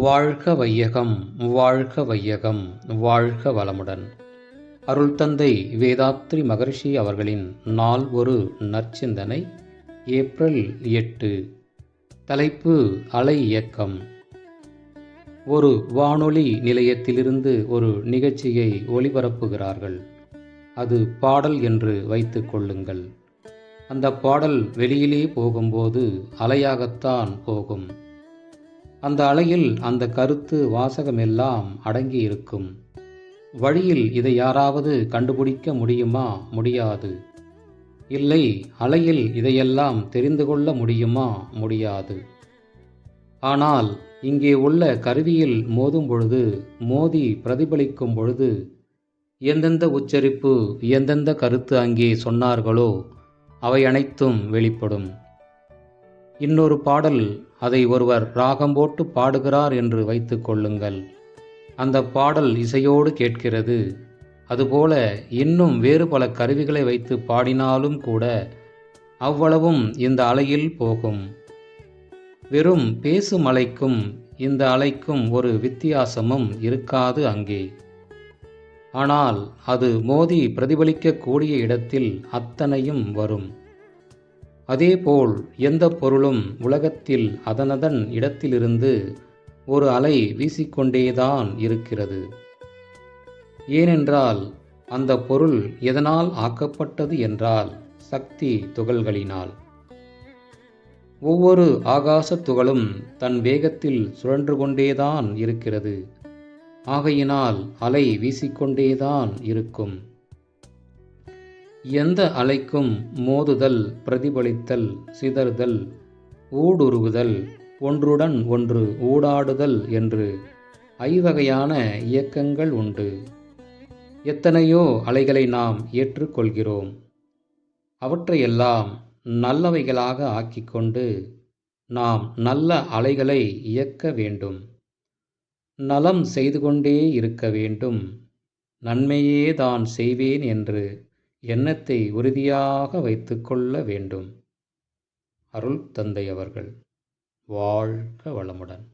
வாழ்க வையகம் வாழ்க வையகம் வாழ்க வளமுடன். அருள் தந்தை வேதாத்ரி மகர்ஷி அவர்களின் நாள் ஒரு நற்சிந்தனை ஏப்ரல் எட்டு. தலைப்பு அலை இயக்கம். ஒரு வானொலி நிலையத்திலிருந்து ஒரு நிகழ்ச்சியை ஒளிபரப்புகிறார்கள். அது பாடல் என்று வைத்துக் கொள்ளுங்கள். அந்த பாடல் வெளியிலே போகும்போது அலையாகத்தான் போகும். அந்த அலையில் அந்த கருத்து வாசகமெல்லாம் அடங்கி இருக்கும் வழியில் இதை யாராவது கண்டுபிடிக்க முடியுமா? முடியாது. இல்லை அலையில் இதையெல்லாம் தெரிந்து கொள்ள முடியுமா? முடியாது. ஆனால் இங்கே உள்ள கருவியில் மோதும் பொழுது மோதி பிரதிபலிக்கும் பொழுது எந்தெந்த உச்சரிப்பு எந்தெந்த கருத்து அங்கே சொன்னார்களோ அவை அனைத்தும் வெளிப்படும். இன்னொரு பாடல் அதை ஒருவர் ராகம் போட்டு பாடுகிறார் என்று வைத்து கொள்ளுங்கள். அந்த பாடல் இசையோடு கேட்கிறது. அதுபோல இன்னும் வேறு பல கருவிகளை வைத்து பாடினாலும் கூட அவ்வளவும் இந்த அலையில் போகும். வெறும் பேசும் அலைக்கும் இந்த அலைக்கும் ஒரு வித்தியாசமும் இருக்காது அங்கே. ஆனால் அது மோதி பிரதிபலிக்கக்கூடிய இடத்தில் அத்தனையும் வரும். அதேபோல் எந்த பொருளும் உலகத்தில் அதனதன் இடத்திலிருந்து ஒரு அலை வீசிக்கொண்டேதான் இருக்கிறது. ஏனென்றால் அந்த பொருள் எதனால் ஆக்கப்பட்டது என்றால் சக்தி துகள்களினால். ஒவ்வொரு ஆகாச துகளும் தன் வேகத்தில் சுழன்று கொண்டேதான் இருக்கிறது. ஆகையினால் அலை வீசிக்கொண்டேதான் இருக்கும். எந்த அலைக்கும் மோதுதல் பிரதிபலித்தல் சிதறுதல் ஊடுருவுதல் ஒன்றுடன் ஒன்று ஊடாடுதல் என்று ஐவகையான இயக்கங்கள் உண்டு. எத்தனையோ அலைகளை நாம் ஏற்றுக்கொள்கிறோம். அவற்றையெல்லாம் நல்லவைகளாக ஆக்கிக்கொண்டு நாம் நல்ல அலைகளை இயக்க வேண்டும். நலம் செய்து கொண்டே இருக்க வேண்டும். நன்மையே தான் செய்வேன் என்று எண்ணத்தை உறுதியாக வைத்துக்கொள்ள வேண்டும். அருள் தந்தை அவர்கள் வாழ்க வளமுடன்.